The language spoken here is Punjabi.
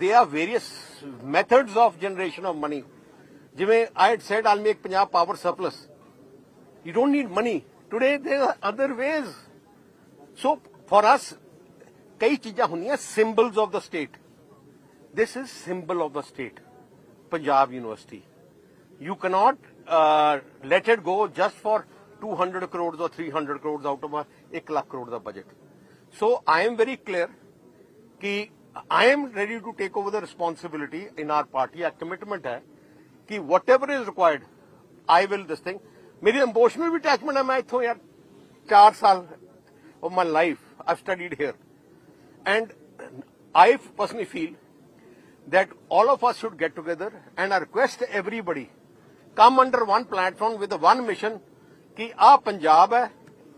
ਦੇ are various methods of generation of money ਜਿਵੇਂ I had said all make Punjab power surplus you don't need money today there are other ways so for us ਕਈ ਚੀਜ਼ਾਂ ਹੁੰਦੀਆਂ symbols of the state this is symbol of the state punjab university you cannot uh, let it go just for 200 crores or 300 crores out of a 1 lakh crore da budget so i am very clear ki I am ready to take over the responsibility in our party. A commitment hai ki whatever is required, I will do this thing. My emotional attachment hai main yaar. Four saal of my life I've studied here, and I personally feel that all of us should get together and I request everybody come under one platform with one mission ki our Punjab